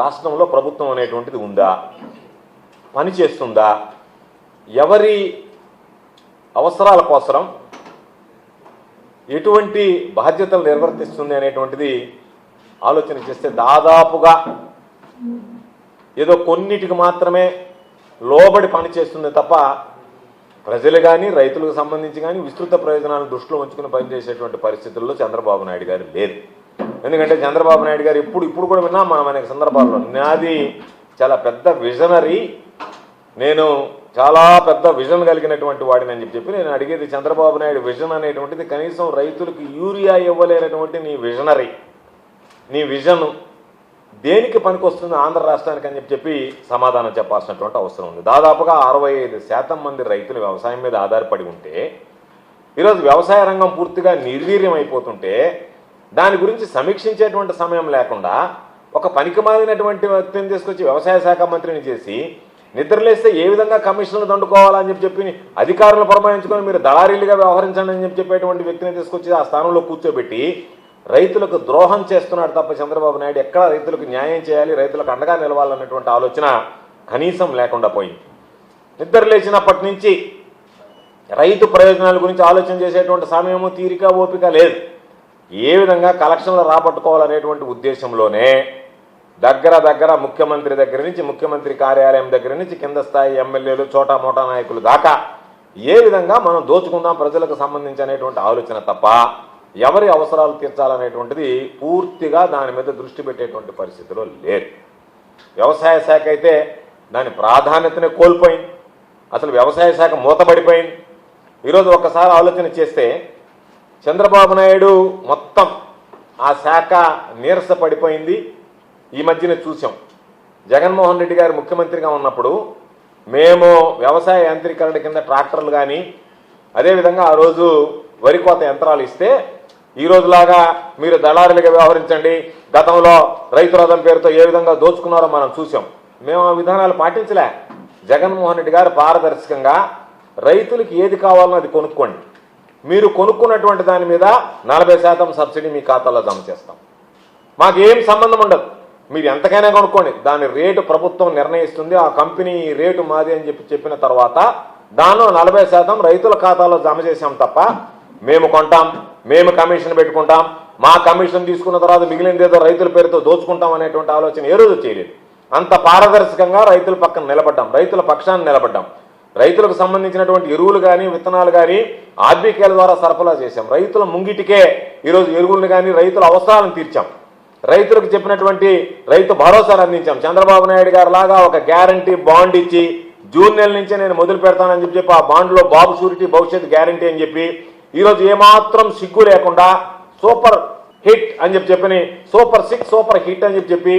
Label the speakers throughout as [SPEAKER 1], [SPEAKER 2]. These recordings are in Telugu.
[SPEAKER 1] రాష్ట్రంలో ప్రభుత్వం అనేటువంటిది ఉందా? పని చేస్తుందా? ఎవరి అవసరాల కోసరం? ఎటువంటి బాధ్యతలు నిర్వర్తిస్తుంది అనేటువంటిది ఆలోచన చేస్తే దాదాపుగా ఏదో కొన్నిటికి మాత్రమే లోబడి పని చేస్తుంది తప్ప ప్రజలు కానీ రైతులకు సంబంధించి కానీ విస్తృత ప్రయోజనాలను దృష్టిలో ఉంచుకుని పనిచేసేటువంటి పరిస్థితుల్లో చంద్రబాబు నాయుడు గారు లేదు ఎందుకంటే చంద్రబాబు నాయుడు గారు ఇప్పుడు ఇప్పుడు కూడా విన్నాం మనం అనేక సందర్భాల్లో. నాది చాలా పెద్ద విజనరీ. నేను చాలా పెద్ద విజన్ కలిగినటువంటి వాడిని అని చెప్పి నేను అడిగేది చంద్రబాబు నాయుడు విజన్ అనేటువంటిది కనీసం రైతులకు యూరియా ఇవ్వలేనటువంటి నీ విజనరీ. నీ విజన్ దేనికి పనికొస్తుంది ఆంధ్ర రాష్ట్రానికి? అని చెప్పి చెప్పి సమాధానం చెప్పాల్సినటువంటి అవసరం ఉంది. దాదాపుగా అరవై ఐదు శాతం మంది రైతులు వ్యవసాయం మీద ఆధారపడి ఉంటే ఈరోజు వ్యవసాయ రంగం పూర్తిగా నిర్వీర్యం అయిపోతుంటే దాని గురించి సమీక్షించేటువంటి సమయం లేకుండా ఒక పనికి మాలినటువంటి వ్యక్తిని తీసుకొచ్చి వ్యవసాయ శాఖ మంత్రిని చేసి నిద్రలేస్తే ఏ విధంగా కమిషన్లు దండుకోవాలని చెప్పి చెప్పి అధికారులను పురమాయించుకొని మీరు దళారీలుగా వ్యవహరించండి అని చెప్పి చెప్పేటువంటి వ్యక్తిని తీసుకొచ్చి ఆ స్థానంలో కూర్చోబెట్టి రైతులకు ద్రోహం చేస్తున్నాడు తప్ప చంద్రబాబు నాయుడు ఎక్కడ రైతులకు న్యాయం చేయాలి రైతులకు అండగా నిలవాలన్నటువంటి ఆలోచన కనీసం లేకుండా పోయింది. నిద్రలేచినప్పటి నుంచి రైతు ప్రయోజనాల గురించి ఆలోచన చేసేటువంటి సమయము తీరిక ఓపిక లేదు. ఏ విధంగా కలెక్షన్లు రాబట్టుకోవాలనేటువంటి ఉద్దేశంలోనే దగ్గర దగ్గర ముఖ్యమంత్రి దగ్గర నుంచి ముఖ్యమంత్రి కార్యాలయం దగ్గర నుంచి కింద స్థాయి ఎమ్మెల్యేలు చోటా మోటా నాయకులు దాకా ఏ విధంగా మనం దోచుకుందాం ప్రజలకు సంబంధించి అనేటువంటి ఆలోచన తప్ప ఎవరి అవసరాలు తీర్చాలనేటువంటిది పూర్తిగా దాని మీద దృష్టి పెట్టేటువంటి పరిస్థితిలో లేదు. వ్యవసాయ శాఖ అయితే దాని ప్రాధాన్యతనే కోల్పోయింది. అసలు వ్యవసాయ శాఖ మూతపడిపోయింది. ఈరోజు ఒక్కసారి ఆలోచన చేస్తే చంద్రబాబు నాయుడు మొత్తం ఆ శాఖ నీరస పడిపోయింది ఈ మధ్యన చూసాం జగన్మోహన్ రెడ్డి గారు ముఖ్యమంత్రిగా ఉన్నప్పుడు మేము వ్యవసాయ యాంత్రీకరణ కింద ట్రాక్టర్లు కానీ అదేవిధంగా ఆ రోజు వరి కోత యంత్రాలు ఇస్తే ఈ రోజులాగా మీరు దళారులుగా వ్యవహరించండి. గతంలో రైతు రథం పేరుతో ఏ విధంగా దోచుకున్నారో మనం చూసాం మేము ఆ విధానాలు పాటించలే. జగన్మోహన్ రెడ్డి గారు పారదర్శకంగా రైతులకు ఏది కావాలో అది కొనుక్కోండి. మీరు కొనుక్కున్నటువంటి దాని మీద నలభై శాతం సబ్సిడీ మీ ఖాతాలో జమ చేస్తాం. మాకు ఏం సంబంధం ఉండదు. మీరు ఎంతకైనా కొనుక్కోండి. దాని రేటు ప్రభుత్వం నిర్ణయిస్తుంది. ఆ కంపెనీ రేటు మాది అని చెప్పి చెప్పిన తర్వాత దానిలో నలభై శాతం రైతుల ఖాతాలో జమ చేసాం తప్ప మేము కొంటాం. మేము కమిషన్ పెట్టుకుంటాం. మా కమిషన్ తీసుకున్న తర్వాత మిగిలినదేదో రైతుల పేరుతో దోచుకుంటాం అనేటువంటి ఆలోచన ఏ రోజు చేయలేదు. అంత పారదర్శకంగా రైతుల పక్కన నిలబడ్డాం. రైతుల పక్షాన్ని నిలబడ్డాం. రైతులకు సంబంధించినటువంటి ఎరువులు కానీ విత్తనాలు కానీ ఆర్బీకేల ద్వారా సరఫరా చేశాం. రైతుల ముంగిటికే ఈరోజు ఎరువులను కానీ రైతుల అవసరాలను తీర్చాం. రైతులకు చెప్పినటువంటి రైతు భరోసాను అందించాం. చంద్రబాబు నాయుడు గారు లాగా ఒక గ్యారంటీ బాండ్ ఇచ్చి జూన్ నెల నుంచే నేను మొదలు పెడతానని చెప్పి చెప్పి ఆ బాండ్లో బాబు షూరిటీ భవిష్యత్ గ్యారంటీ అని చెప్పి ఈరోజు ఏమాత్రం సిగ్గు లేకుండా సూపర్ హిట్ అని చెప్పి చెప్పని సూపర్ సిక్స్ సూపర్ హిట్ అని చెప్పి చెప్పి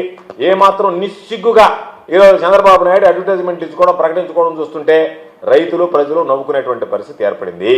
[SPEAKER 1] ఏమాత్రం నిస్సిగ్గుగా ఈరోజు చంద్రబాబు నాయుడు అడ్వర్టైజ్మెంట్ ఇచ్చుకోవడం ప్రకటించుకోవడం చూస్తుంటే రైతులు ప్రజలు నవ్వుకునేటువంటి పరిస్థితి ఏర్పడింది.